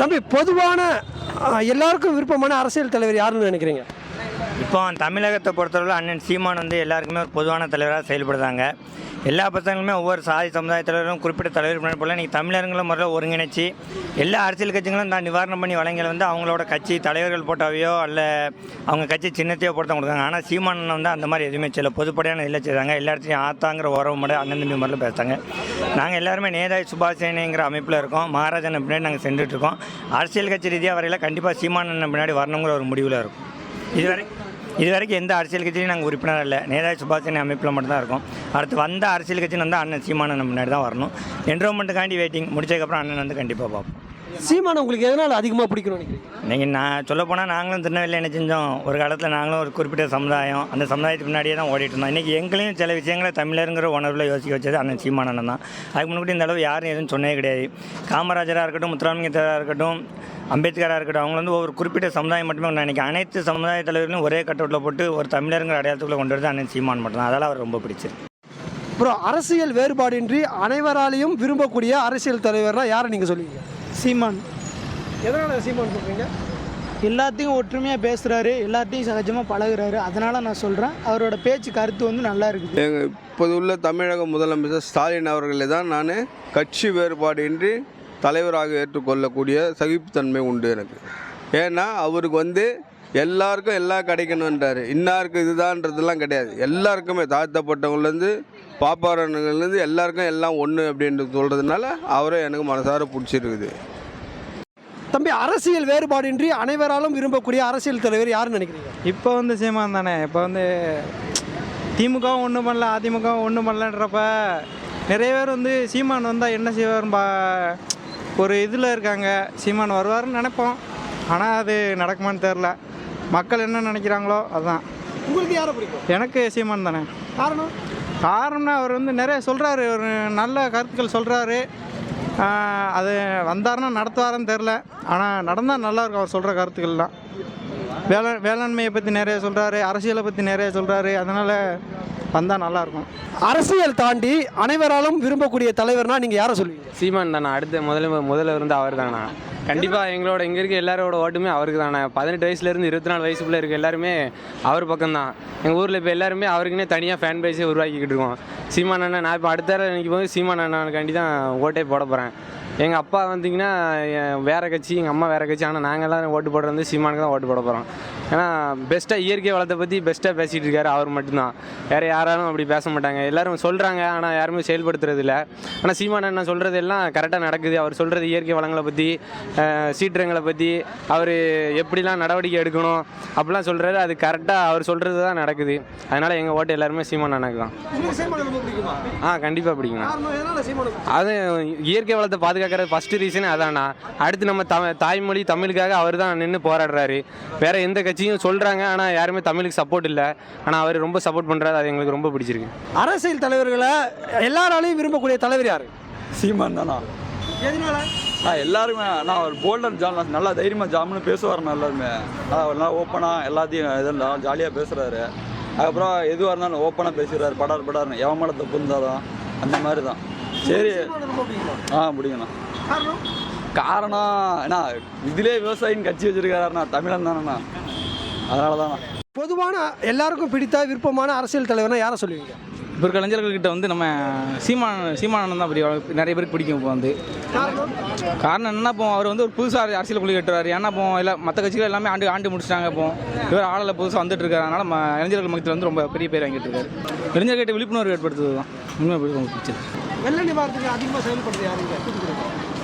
தம்பி பொதுவான எல்லாருக்கும் விருப்பமான அரசியல் தலைவர் யாருன்னு நினைக்கிறீங்க? இப்போ தமிழகத்தை பொறுத்தளவில் அண்ணன் சீமான் வந்து எல்லாருக்குமே ஒரு பொதுவான தலைவராக செயல்படுறாங்க. எல்லா பசங்களுமே ஒவ்வொரு சாதி சமுதாய தலைவரும் குறிப்பிட்ட தலைவர் போல நீங்கள் தமிழர்களும் முறையில் ஒருங்கிணைச்சி எல்லா அரசியல் கட்சிகளும் தான் நிவாரணம் பண்ணி வழங்கல் வந்து அவங்களோட கட்சி தலைவர்கள் போட்டாவையோ அல்ல அவங்க கட்சி சின்னத்தையோ போட்டு தான் கொடுக்காங்க ஆனால் சீமானன் வந்து அந்த மாதிரி எதுவுமே செய்யல. பொதுப்படையான இல்லை செய்தாங்க எல்லா இடத்துலையும் ஆத்தாங்கிற உறவு மட்டும் அண்ணன் தம்பி முறையில் பேசுகிறாங்க நாங்கள் எல்லாருமே நேதாஜி சுபாஷ் சேனைங்கிற அமைப்பில் இருக்கோம். மகாராஜன் பின்னாடி நாங்கள் சென்றுட்டு இருக்கோம். அரசியல் கட்சி ரீதியாக வரையில் கண்டிப்பாக சீமானன் பின்னாடி வரணுங்கிற ஒரு முடிவில் இருக்கும். இதுவரை இதுவரைக்கும் எந்த அரசியல் கட்சியும் நாங்கள் உறுப்பினர் இல்லை நேதாஜி சுபாஷினி அமைப்பில் மட்டும்தான் இருக்கோம். அடுத்து வந்த அரசியல் கட்சின்னு வந்து அண்ணன் சீமானன் முன்னாடி தான் வரணும். என்ரோமெண்ட்டுக்காண்டி வெயிட்டிங் முடிச்சதுக்கப்புறம் அண்ணன் வந்து கண்டிப்பாக பார்ப்போம். சீமானை உங்களுக்கு எதனால் அதிகமாக பிடிக்கணும்னு நினைக்கிறீங்க? நீங்கள் நான் சொல்ல போனால் நாங்களும் திருநெல்வேலியில் என்ன செஞ்சோம்? ஒரு காலத்தில் நாங்களும் ஒரு குறிப்பிட்ட சமுதாயம். அந்த சமுதாயத்துக்கு முன்னாடியே தான் ஓடிட்டு இருந்தோம் இன்றைக்கி எங்களையும் சில விஷயங்களை தமிழருங்கிற உணர்வில் யோசிக்க வச்சது அண்ணன் சீமானன் தான். அதுக்கு முன்னாடி இந்த அளவு யாரும் எதுவும் சொன்னே கிடையாது. காமராஜராக இருக்கட்டும் முத்துராமலிங்கத்தராக இருக்கட்டும் அம்பேத்கராக இருக்கட்டும் அவங்க வந்து ஒரு குறிப்பிட்ட சமுதாயம் மட்டுமே நான் அனைத்து சமுதாய தலைவர்களும் ஒரே கட்டவுட்டில் போட்டு ஒரு தமிழருங்கிற அடையாளத்துக்குள்ளே கொண்டு வரது அண்ணன் சீமான் மட்டும்தான் அதெல்லாம் அவர் ரொம்ப பிடிச்சிருக்கு. அப்புறம் அரசியல் வேறுபாடின்றி அனைவராலையும் விரும்பக்கூடிய அரசியல் தலைவர்னா யாரை நீங்கள் சொல்லுவீங்க? சீமான். எதனால் சீமான் சொல்கிறீங்க எல்லாத்தையும் ஒற்றுமையாக பேசுகிறாரு எல்லாத்தையும் சகஜமாக பழகுறாரு. அதனால் நான் சொல்கிறேன் அவரோட பேச்சு கருத்து வந்து நல்லா இருக்குது. எங்கள் இப்போது உள்ள தமிழக முதலமைச்சர் ஸ்டாலின் அவர்களை தான் நான் கட்சி வேறுபாடின்றி தலைவராக ஏற்றுக்கொள்ளக்கூடிய சகிப்புத்தன்மை உண்டு எனக்கு. ஏன்னா அவருக்கு வந்து எல்லாருக்கும் எல்லாம் கிடைக்கணுன்றாரு இன்னாருக்கு இதுதான்றதெல்லாம் கிடையாது. எல்லாருக்குமே தாழ்த்தப்பட்டவங்கலேருந்து பாப்பாரன்கள்லேருந்து எல்லாருக்கும் எல்லாம் ஒன்று அப்படின்றது சொல்கிறதுனால அவரை எனக்கு மனசார பிடிச்சிருக்குது. தம்பி அரசியல் வேறுபாடின்றி அனைவராலும் விரும்பக்கூடிய அரசியல் தலைவர் யாருன்னு நினைக்கிறீங்க? இப்போ வந்து சீமான் தானே. இப்போ வந்து திமுகவும் ஒன்றும் பண்ணல அதிமுகவும் ஒன்றும் பண்ணலன்றப்ப நிறைய பேர் வந்து சீமான் வந்தால் என்ன செய்வார் பா ஒரு இதில் இருக்காங்க. சீமான் வருவாருன்னு நினைப்போம். ஆனால் அது நடக்குமான்னு தெரில மக்கள் என்ன நினைக்கிறாங்களோ அதுதான் உங்களுக்கு யாரை பிடிக்கும்? எனக்கு சீமான் தானே. காரணம்? காரணம்னா அவர் வந்து நிறைய சொல்கிறாரு ஒரு நல்ல கருத்துக்கள் சொல்கிறாரு அது வந்தாருன்னா நடத்துவாருன்னு தெரில ஆனால் நடந்தால் நல்லாயிருக்கும் அவர் சொல்கிற கருத்துக்கள்லாம். வேளா வேளாண்மையை பற்றி நிறைய சொல்கிறாரு அரசியலை பற்றி நிறைய சொல்கிறாரு அதனால் வந்தால் நல்லாயிருக்கும். அரசியல் தாண்டி அனைவராலும் விரும்பக்கூடிய தலைவர்னா நீங்கள் யாரை சொல்லுவீங்க? சீமான் தானே? அடுத்த முதல்ல முதல்ல இருந்து அவர் தானே? கண்டிப்பாக எங்களோட இங்கே இருக்க எல்லாரோட ஓட்டுமே அவருக்கு தானே? பதினெட்டு வயசுலேருந்து இருபத்தி நாலு வயசுக்குள்ளே இருக்க எல்லாருமே அவர் பக்கம்தான் எங்கள் ஊரில் இப்போ எல்லாருமே அவருக்குன்னே தனியாக ஃபேன் பேஸே உருவாக்கிக்கிட்டு இருக்கோம். சீமான் அண்ணன் நான் இப்போ அடுத்த நினைக்கும் போது சீமான் அண்ணனுக்காண்டி தான் ஓட்டே போட போகிறேன் எங்கள் அப்பா வந்தீங்கன்னா என் வேற கட்சி எங்கள் அம்மா வேற கட்சி ஆனால் நாங்கள் எல்லாம் ஓட்டு போடுறது வந்து சீமானுக்கு தான் ஓட்டு போட போகிறோம் ஏன்னா பெஸ்ட்டாக இயற்கை வளத்தை பற்றி பெஸ்ட்டாக பேசிகிட்டு இருக்காரு அவர் மட்டும்தான். வேறு யாராலும் அப்படி பேச மாட்டாங்க. எல்லாரும் சொல்கிறாங்க ஆனால் யாருமே செயல்படுத்துறது இல்லை. ஆனால் சீமான் அண்ணன் சொல்கிறது எல்லாம் கரெக்டாக நடக்குது. அவர் சொல்கிறது இயற்கை வளங்களை பற்றி சீற்றங்களை பற்றி அவர் எப்படிலாம் நடவடிக்கை எடுக்கணும் அப்படிலாம் சொல்கிறாரு அது கரெக்டாக அவர் சொல்கிறது தான் நடக்குது. அதனால் எங்கள் ஓட்டு எல்லாருமே சீமான் அண்ணனுக்கு தான். பிடிக்குமா? ஆ கண்டிப்பாக சீமானை அது இயற்கை வளத்தை பாதுகாக்கிற ஃபஸ்ட்டு ரீசனே அதானா அடுத்து நம்ம த தாய்மொழி தமிழுக்காக அவர் தான் நின்று போராடுறாரு. வேற எந்த கட்சியும் சொல்கிறாங்க ஆனால் யாருமே தமிழுக்கு சப்போர்ட் இல்லை. ஆனால் அவர் ரொம்ப சப்போர்ட் பண்ணுறாரு அது எங்களுக்கு ரொம்ப பிடிச்சிருக்கு. அரசியல் தலைவர்களை எல்லாராலையும் விரும்பக்கூடிய தலைவர் யாரு? சீமான் தானா? எதனால? நான் எல்லாருமே நான் ஒரு போல்டர் ஜாம் நல்லா தைரியமாக ஜாம்னு பேசுவார் எல்லாருமே. அவர் நல்லா ஓப்பனாக எல்லாத்தையும் இதெல்லாம் ஜாலியாக பேசுகிறாரு அதுக்கப்புறம் எதுவாக இருந்தாலும் ஓப்பனாக பேசுகிறாரு படார் படார்னு. எவன் மேலே தப்பு இருந்தாலும் அந்த மாதிரி தான் சரி ஆ பிடிக்கணும் காரணம் என்ன இதிலே விவசாயின்னு கட்சி வச்சிருக்காருண்ணா தமிழன் தானேண்ணா. அதனால தானே பொதுவான எல்லாருக்கும் பிடித்த விருப்பமான அரசியல் தலைவர்னா யாரை சொல்லுவீங்க? இப்போ இருக்க இளைஞர்கள்கிட்ட வந்து நம்ம சீமான் சீமானந்தம் தான் பிடிக்கும் நிறைய பேருக்கு பிடிக்கும் இப்போ வந்து. காரணம்? என்னன்னா இப்போ அவர் வந்து ஒரு புதுசாக அரசியல் குழி கட்டுறாரு. ஏன்னா இப்போ எல்லா மற்ற கட்சிகள் எல்லாமே ஆண்டு ஆண்டு முடிச்சிட்டாங்க இப்போ. இவர் ஆளில் புதுசாக வந்துட்டு இருக்காரு. அதனால ம இளைஞர்கள் மத்தியில் வந்து ரொம்ப பெரிய பேர் வாங்கிட்டு இருக்காரு. இளைஞர்கிட்ட விழிப்புணர்வு ஏற்படுத்துறது தான். உண்மை வெள்ள நிவாரணத்துக்கு அதிகமாக செயல்படுறது யாருங்க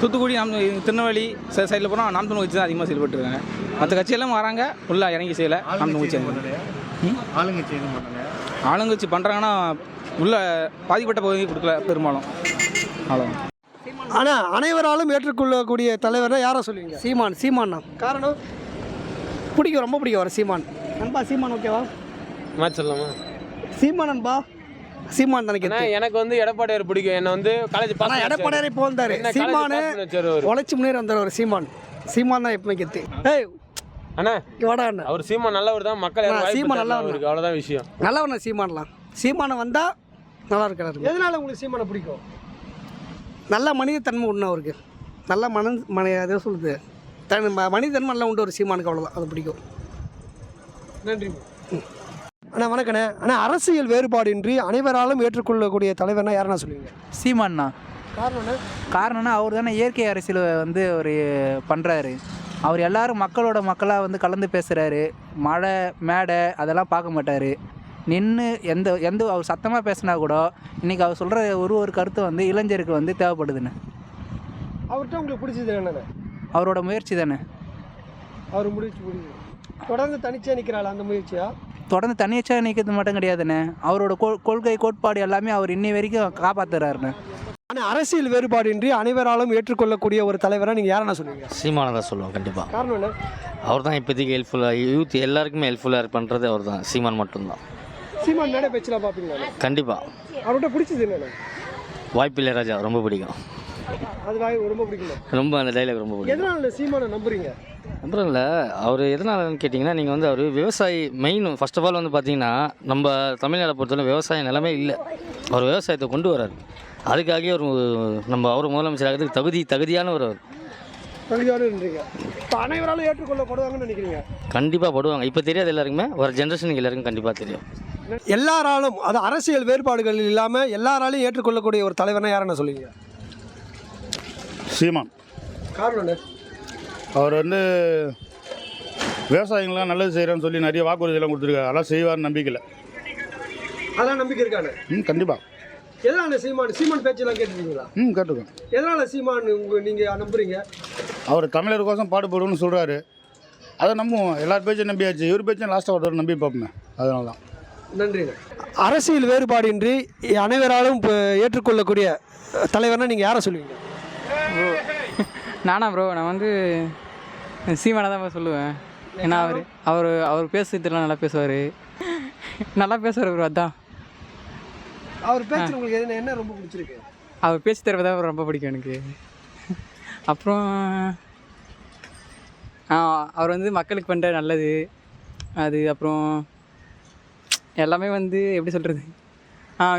தூத்துக்குடி நாம் திருநெல்வேலி சைடில் போனால் நாம் தமிழ் கட்சி தான் அதிகமாக செயல்பட்டுருக்காங்க மற்ற கட்சியெல்லாம் வராங்க உள்ளே இறங்கி செய்யலை. நாம் தமிழ் கட்சி ஆளுங்கட்சி ஆளுங்கட்சி பண்ணுறாங்கன்னா உள்ள பாதிக்கப்பட்ட பகுதி கொடுக்கல பெரும்பாலும். அவ்வளோ ஆனால் அனைவராலும் ஏற்றுக்கொள்ளக்கூடிய தலைவர்னா யாரை சொல்லுவீங்க? சீமான் சீமான் காரணம்? பிடிக்கும் ரொம்ப பிடிக்கும் அவர் சீமான். நண்பா சீமான் ஓகேவா மேட்ச் சொல்லலாமா சீமான் நண்பா. சீமான் நினைக்கிறேன் எனக்கு வந்து எடப்பாடியார் பிடிக்கும். என்ன வந்து காலேஜ் ஆனால் எடப்பாடியாரே போந்தாரு சீமானு உழைச்சி முன்னேறி வந்தார் ஒரு சீமான். சீமான் தான் எப்பவுமே கெத்து ஏய் அண்ணா வாடா அண்ணா. அவர் சீமான் நல்லவர் தான். மக்கள் சீமான் நல்லவர் தான். அவருக்கு அவ்வளோதான் விஷயம். நல்லவண்ணா சீமான்லாம். சீமானை வந்தால் நல்லா இருக்கிறாரு எதனால உங்களுக்கு சீமானை பிடிக்கும்? நல்ல மனிதத்தன்மை ஒன்று அவருக்கு. நல்ல மன மன அதை சொல்லுது தன் ம- மனிதன் நல்லா உண்டு ஒரு சீமானுக்கு அவ்வளோதான் அது பிடிக்கும். நன்றி அண்ணா வணக்கண்ணே. அண்ணா அரசியல் வேறுபாடின்றி அனைவராலும் ஏற்றுக்கொள்ளக்கூடிய தலைவர்னா யாருன்னா சொல்லுவீங்க? சீமான்ண்ணா காரணம்னா காரணம்னா அவர் தானே இயற்கை அரசியல் வந்து அவர் பண்ணுறாரு அவர் எல்லாரும் மக்களோட மக்களாக வந்து கலந்து பேசுகிறாரு மழை மேடை அதெல்லாம் பார்க்க மாட்டார். நின்று எந்த எந்த அவர் சத்தமாக பேசினா கூட இன்றைக்கி அவர் சொல்கிற ஒரு ஒரு கருத்து வந்து இளைஞருக்கு வந்து தேவைப்படுதுண்ணே. அவர்கிட்ட உங்களுக்கு பிடிச்சது என்னண்ணே? அவரோட முயற்சி தானே. அவர் முடிச்சு பிடிச்சது. தொடர்ந்து தனிச்சே நிற்கிறாள் அந்த முயற்சியா? தொடர்ந்து தனியச்சா நிற்கிறது மட்டும் கிடையாதுண்ணே. அவரோட கொ கொள்கை கோட்பாடு எல்லாமே அவர் இன்னி வரைக்கும் காப்பாற்றுறாருண்ணே ஆனால் அரசியல் வேறுபாடின்றி அனைவராலும் ஏற்றுக்கொள்ளக்கூடிய ஒரு தலைவராக நீங்கள் யாருன்னா சொல்லுவீங்க? சீமானை தான் சொல்லுவோம் கண்டிப்பாக காரணம் என்ன? அவர் தான் இப்போதைக்கு ஹெல்ப்ஃபுல்லாக யூத் எல்லாருக்குமே ஹெல்ப்ஃபுல்லாக பண்ணுறது அவர் தான் சீமான் மட்டும்தான். சீமான் மேடை பேச்செல்லாம் பார்ப்பீங்களா? கண்டிப்பாக அவர்கிட்ட பிடிச்சது என்னண்ணே? வாய்ப்பில்லை ராஜா ரொம்ப பிடிக்கும். அது ரொம்ப பிடிக்குமா? ரொம்ப அந்த டைலாக் ரொம்ப பிடிக்கும். எதனால சீமானை நம்புறீங்க? அப்புறம் இல்லை அவர் எதனாலன்னு கேட்டிங்கன்னா நீங்கள் வந்து அவர் விவசாயி மெயின் ஃபர்ஸ்ட் ஆஃப் ஆல் வந்து பார்த்தீங்கன்னா நம்ம தமிழ்நாடை பொறுத்தவரை விவசாய நிலைமை இல்லை. அவர் விவசாயத்தை கொண்டு வராரு அதுக்காகவே ஒரு நம்ம அவர் முதலமைச்சர் ஆகிறதுக்கு தகுதி தகுதியான ஒரு அவர் அனைவராலும் ஏற்றுக்கொள்ளப்படுவாங்கன்னு நினைக்கிறீங்க? கண்டிப்பாக படுவாங்க. இப்போ தெரியாது எல்லாருக்குமே. ஒரு ஜென்ரேஷனுக்கு எல்லாருக்கும் கண்டிப்பாக தெரியும். எல்லாராலும் அது அரசியல் வேறுபாடுகள் இல்லாமல் எல்லாராலையும் ஏற்றுக்கொள்ளக்கூடிய ஒரு தலைவர்னா யாருன்னு சொல்லுவீங்க? சீமான். அவர் வந்து விவசாயிங்களாம் நல்லது செய்கிறேன்னு சொல்லி நிறைய வாக்குறுதியெல்லாம் கொடுத்துருக்காரு. அதெல்லாம் செய்வார் நம்பிக்கையில் அதெல்லாம் நம்பிக்கை இருக்கானே ம் கண்டிப்பாக எதனால சீமான்? சீமான் பேச்செல்லாம் கேட்டுருக்கீங்களா? ம் கேட்டுக்கோங்க எதனால சீமான் உங்க நீங்கள் நம்புறீங்க? அவர் தமிழருக்கோசம் பாடுபடுவோம்னு சொல்கிறாரு அதை நம்புவோம். எல்லார் பேச்சும் நம்பியாச்சு. இவர் பேச்சும் லாஸ்ட்டாக ஒருத்தர் நம்பி பார்ப்போமே. அதனால தான் நன்றிங்க. அரசியல் வேறுபாடின்றி அனைவராலும் இப்போ ஏற்றுக்கொள்ளக்கூடிய தலைவர்னா நீங்கள் யாரை சொல்லுவீங்க? நானா ப்ரோ நான் வந்து சீமானை தான் சொல்லுவேன். ஏன்னா அவர் அவர் அவர் பேசுறதுலாம் நல்லா பேசுவார். நல்லா பேசுவார் ப்ரோ அதான். அவர் பேச்சு உங்களுக்கு என்ன ரொம்ப பிடிச்சிருக்கு? அவர் பேச்சு தரவை தான் ரொம்ப பிடிக்கும் எனக்கு. அப்புறம் அவர் வந்து மக்களுக்கு பண்ணுற நல்லது. அது அப்புறம் எல்லாமே வந்து எப்படி சொல்கிறது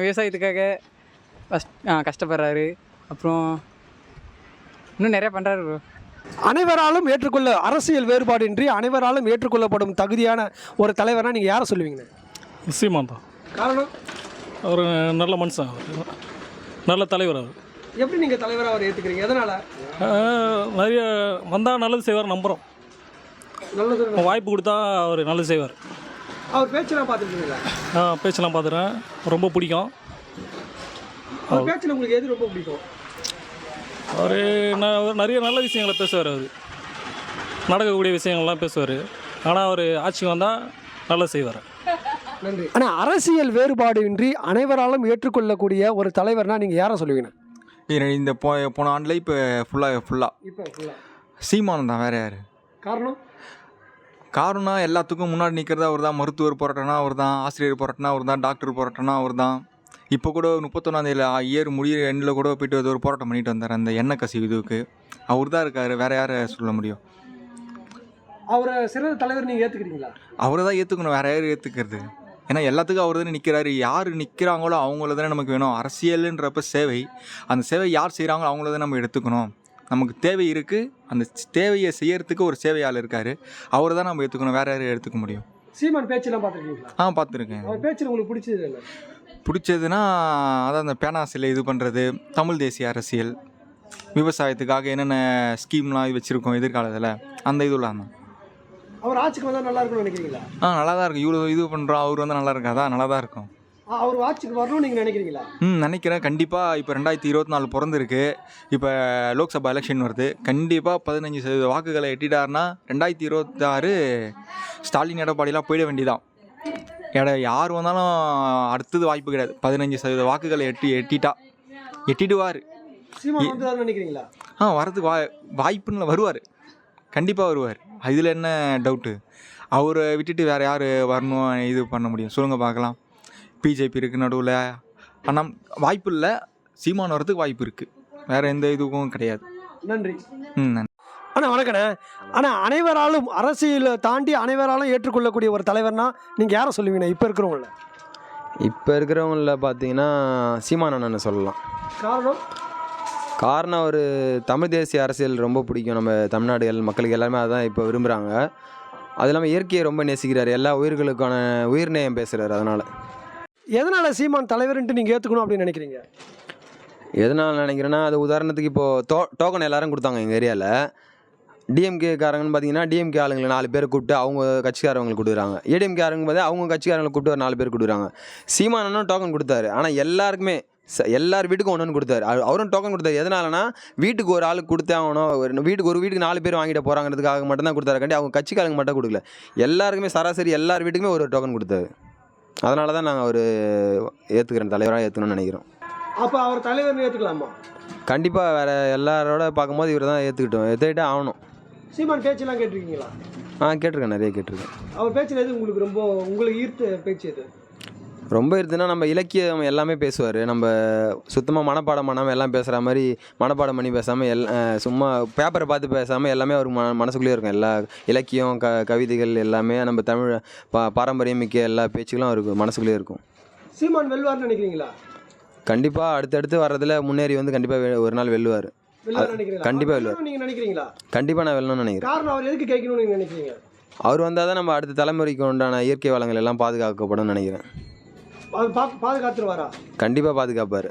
விவசாயத்துக்காக கஷ்டப்படுறாரு. அப்புறம் இன்னும் நிறையா பண்ணுறாரு ப்ரோ அனைவராலும் ஏற்றுக்கொள்ள அரசியல் வேறுபாடின்றி அனைவராலும் ஏற்றுக்கொள்ளப்படும் தகுதியான ஒரு தலைவர்னா நீங்கள் யாரை சொல்லுவீங்க? சீமான் தான். காரணம்? அவர் நல்ல மனுஷன் அவர். நல்ல தலைவர் அவர். எப்படி நீங்கள் தலைவராக அவர் ஏற்றுக்கிறீங்க எதனால்? நிறைய வந்தால் நல்லது செய்வார் நம்புகிறோம் நல்லது வாய்ப்பு கொடுத்தா அவர் நல்லது செய்வார். அவர் பேச்செல்லாம் பார்த்துருக்கீங்களா? பேச்செல்லாம் பார்த்துறேன் ரொம்ப பிடிக்கும். அவர் பேச்சில் உங்களுக்கு எது ரொம்ப பிடிக்கும்? அவர் நிறைய நல்ல விஷயங்களை பேசுவார் அவர். நடக்கக்கூடிய விஷயங்கள்லாம் பேசுவார். ஆனால் அவர் ஆட்சிக்கு வந்தால் நல்லது செய்வார். நன்றி. ஆனால் அரசியல் வேறுபாடின்றி அனைவராலும் ஏற்றுக்கொள்ளக்கூடிய ஒரு தலைவர்னா நீங்கள் யாரை சொல்லுவீங்க? இந்த போ போன ஆண்டில் இப்போ ஃபுல்லாக ஃபுல்லாக இப்போ ஃபுல்லாக சீமானம் தான் வேற யார்? காரணம்? காரணம் எல்லாத்துக்கும் முன்னாடி நிற்கிறது அவர் தான் மருத்துவர் போராட்டம்னா அவர் தான் ஆசிரியர் போராட்டம்னா அவர் தான் டாக்டர் போராட்டம்னா அவர் தான் இப்போ கூட முப்பத்தொன்னாந்தேதியில் இயர் முடியிற எண்டில் கூட போயிட்டு அது ஒரு போராட்டம் பண்ணிட்டு வந்தார் அந்த எண்ணெய் கசிவு இதுவுக்கு அவர் தான் இருக்கார் வேற யாரை சொல்ல முடியும்? அவரை சிறந்த தலைவர் நீங்கள் ஏற்றுக்கிறீங்களா அவரை தான் ஏற்றுக்கணும் வேற யார் ஏற்றுக்கிறது ஏன்னா எல்லாத்துக்கும் அவர் தானே நிற்கிறாரு யார் நிற்கிறாங்களோ அவங்கள தானே நமக்கு வேணும். அரசியலுன்றப்ப சேவை. அந்த சேவை யார் செய்கிறாங்களோ அவங்கள தான் நம்ம எடுத்துக்கணும். நமக்கு தேவை இருக்குது அந்த தேவையை செய்யறதுக்கு ஒரு சேவையாளர் இருக்கார். அவரை தான் நம்ம ஏற்றுக்கணும் வேற யாரும் எடுத்துக்க முடியும். சீமான் பேச்செல்லாம் பார்த்துருக்கீங்களா? ஆ பார்த்துருக்கேன். பேச்சில் உங்களுக்கு பிடிச்சது என்ன? பிடிச்சதுன்னா அதான் அந்த பேனா சிலை இது பண்ணுறது தமிழ் தேசிய அரசியல் விவசாயத்துக்காக என்னென்ன ஸ்கீம்லாம் வச்சுருக்கோம் எதிர்காலத்தில் அந்த இதுலாம் தான். அவர் ஆட்சிக்கு வந்தால் நல்லா இருக்கும்னு நினைக்கிறீங்களா? ஆ நல்லா தான் இருக்கும். இவ்வளோ இது பண்ணுறோம் அவர் வந்து நல்லா இருக்காதா நல்லா தான் இருக்கும் அவர் ஆட்சிக்கு வரணும்னு நீங்கள் நினைக்கிறீங்களா? ம் நினைக்கிறேன். கண்டிப்பாக இப்போ ரெண்டாயிரத்தி இருபத்தி நாலு பிறந்திருக்கு. இப்போ லோக்சபா எலெக்ஷன் வருது. கண்டிப்பாக பதினஞ்சு சதவீத வாக்குகளை எட்டிட்டாருன்னா ரெண்டாயிரத்தி இருபத்தாறு ஸ்டாலின் எடப்பாடிலாம் போயிட வேண்டியதான் எட யார் வந்தாலும் அடுத்தது வாய்ப்பு கிடையாது. பதினஞ்சு சதவீத வாக்குகளை எட்டி எட்டிட்டா. எட்டிடுவார். நினைக்கிறீங்களா? ஆ வரதுக்கு வா வாய்ப்புன்னு வருவார். கண்டிப்பாக வருவார். இதில் என்ன டவுட்டு? அவரை விட்டுட்டு வேறு யார் வரணும் இது பண்ண முடியும்? சொல்லுங்கள் பார்க்கலாம். பிஜேபி இருக்குது நடுவில். ஆனால் வாய்ப்பு இல்லை. சீமான் வரதுக்கு வாய்ப்பு இருக்குது வேறு எந்த இதுவும் கிடையாது. நன்றி. ம் நன்றி. அண்ணா வணக்கண்ணே. ஆனால் அனைவராலும் அரசியலை தாண்டி அனைவராலும் ஏற்றுக்கொள்ளக்கூடிய ஒரு தலைவர்னா நீங்கள் யாரை சொல்லுவீங்க? இப்போ இருக்கிறவங்கள. இப்போ இருக்கிறவங்கள பார்த்தீங்கன்னா சீமான் அண்ணனை சொல்லலாம். காரணம்? காரணம் ஒரு தமிழ் தேசிய அரசியல் ரொம்ப பிடிக்கும். நம்ம தமிழ்நாடு மக்களுக்கு எல்லாருமே அதான் இப்போ விரும்புகிறாங்க அது இல்லாமல் இயற்கையை ரொம்ப நேசிக்கிறார். எல்லா உயிர்களுக்கான உயிர்நேயம் பேசுகிறாரு அதனால். எதனால் சீமான் தலைவர்ன்ட்டு நீங்கள் ஏற்றுக்கணும் அப்படின்னு நினைக்கிறீங்க? எதனால் நினைக்கிறேன்னா அது உதாரணத்துக்கு இப்போது டோ டோக்கன் எல்லாரும் கொடுத்தாங்க எங்கள் ஏரியாவில் டிஎம்கே காரங்கன்னு பார்த்தீங்கன்னா டிஎம்கே ஆளுங்களை நாலு பேர் கூப்பிட்டு அவங்க கட்சிக்காரங்களுக்கு கொடுக்குறாங்க ஏடிஎம்கே ஆளுங்க பார்த்து அவங்க கட்சிக்காரங்களை கூப்பிட்டு ஒரு நாலு பேர் கொடுக்குறாங்க சீமானனும் டோக்கன் கொடுத்தாரு. ஆனால் எல்லாருக்குமே ச எல்லார் வீட்டுக்கும் ஒன்று கொடுத்தாரு. அவ- அவரும் டோக்கன் கொடுத்தாரு. எதனாலனா வீட்டுக்கு ஒரு ஆளுக்கு கொடுத்தே ஆகணும். ஒரு வீட்டுக்கு ஒரு வீட்டுக்கு நாலு பேர் வாங்கிட்டு போகிறாங்கிறதுக்காக மட்டும்தான் கொடுத்தாரு. கண்டி அவங்க கட்சிக்காரங்க மட்டும் கொடுக்கல. எல்லாருக்குமே சராசரி எல்லார் வீட்டுக்குமே ஒரு டோக்கன் கொடுத்தாரு. அதனால தான் நாங்கள் ஒரு ஏற்றுக்கிறேன் தலைவராக ஏற்றுக்கணும்னு நினைக்கிறோம். அப்போ அவர் தலைவர்னு ஏற்றுக்கலாமா கண்டிப்பாக வேறு எல்லாரோட பார்க்கும்போது இவர் தான் ஏற்றுக்கிட்டோம் ஏற்றுக்கிட்டே ஆகணும். சீமான் பேச்செல்லாம் கேட்டிருக்கீங்களா? ஆ கேட்டிருக்கேன் நிறைய கேட்டிருக்கேன். அவர் பேச்சில் எது உங்களுக்கு ரொம்ப உங்களுக்கு ஈர்த்த பேச்சு எது? ரொம்ப இருக்குதுன்னா நம்ம இலக்கியம் எல்லாமே பேசுவார். நம்ம சுத்தமாக மனப்பாடம் பண்ணாமல் எல்லாம் பேசுகிற மாதிரி மனப்பாடம் பண்ணி பேசாமல் எல் சும்மா பேப்பரை பார்த்து பேசாமல் எல்லாமே அவருக்கு ம மனசுக்குள்ளேயே இருக்கும். எல்லா இலக்கியம் க கவிதைகள் எல்லாமே நம்ம தமிழ் பா பாரம்பரியம் மிக்க எல்லா பேச்சுகளும் அவருக்கு மனசுக்குள்ளேயே இருக்கும். சீமான் வெல்வார்னு நினைக்கிறீங்களா? கண்டிப்பாக அடுத்தடுத்து வர்றதுல முன்னேறி வந்து கண்டிப்பாக ஒரு நாள் வெல்லுவார். வெல்வார் நினைக்கிறீங்களா? கண்டிப்பா அவர் வெல்லுவார். நினைக்கிறீங்களா? கண்டிப்பாக நான் வெல்லணும்னு நினைக்கிறேன். காரணம் அவர் எதுக்கு கேட்கணும்னு நீங்க நினைக்கிறீங்க? அவர் வந்தால் தான் நம்ம அடுத்த தலைமுறைக்கு உண்டான இயற்கை வளங்கள் எல்லாம் பாதுகாக்கப்படும் நினைக்கிறேன். பாதுகாத்துருவாரா? கண்டிப்பாக பாதுகாப்பார்.